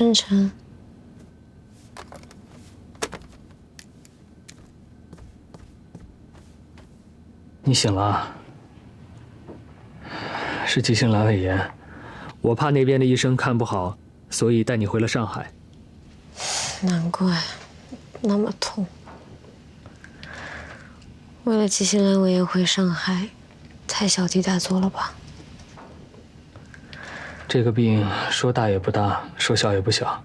深沉。你醒了，是急性阑尾炎，我怕那边的医生看不好，所以带你回了上海。难怪，那么痛。为了急性阑尾炎回上海，太小题大做了吧？这个病说大也不大，说小也不小。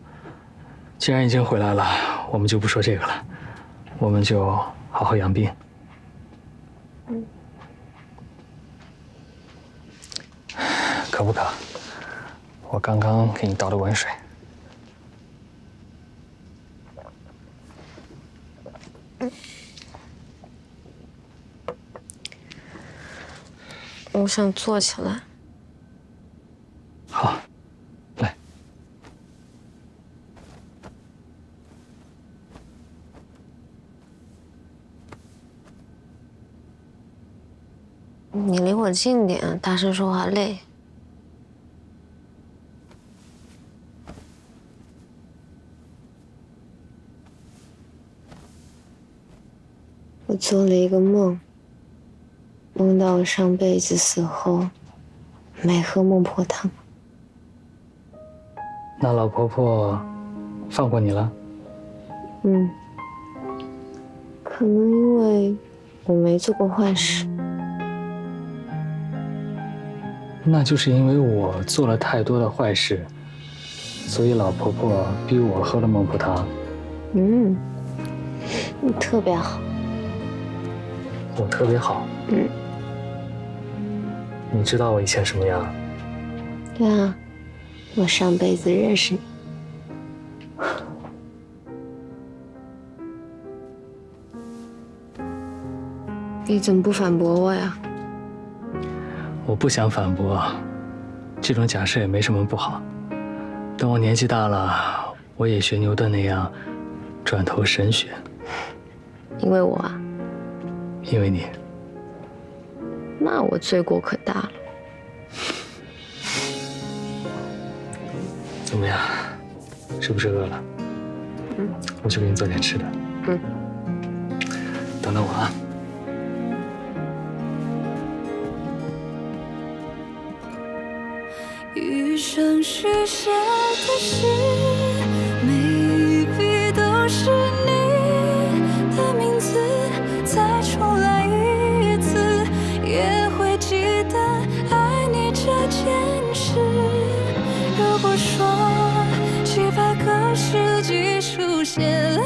既然已经回来了，我们就不说这个了，我们就好好养病。渴不渴？我刚刚给你倒了温水。我想坐起来。好，来。你离我近点，大声说话累。我做了一个梦，梦到我上辈子死后没喝孟婆汤。那老婆婆放过你了？嗯，可能因为我没做过坏事。那就是因为我做了太多的坏事，所以老婆婆逼我喝了孟婆汤。嗯，你特别好。我特别好。嗯。你知道我以前什么样？对啊，我上辈子认识你。你怎么不反驳我呀？我不想反驳，这种假设也没什么不好。等我年纪大了，我也学牛顿那样，转投神学。因为我啊。因为你。那我罪过可大了。怎么样？是不是饿了？嗯。我去给你做点吃的。嗯。等等我啊。余生许下的誓，每一笔都是你的名字。再重来一次，也会记得爱你这件事。如果说几百个世纪书写了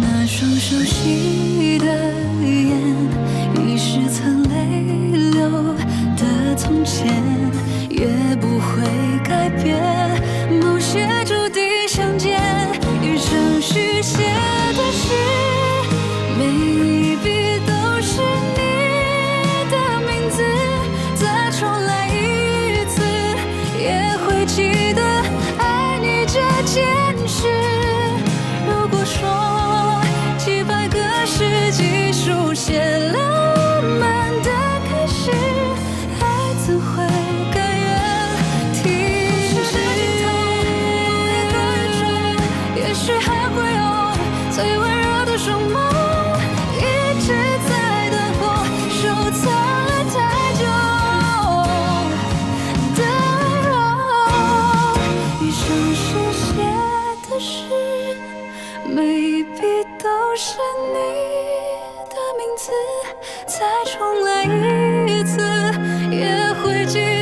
那双熟悉的眼，已是曾泪流的从前，也不会改变。某些注定相见，余生许下的誓，写了我们的开始，爱怎会甘愿停止？也许还会有最温柔的双眸，一直在等候，收藏了太久的温柔。余生许下的誓。每一笔都是你次，再重来一次，也会记。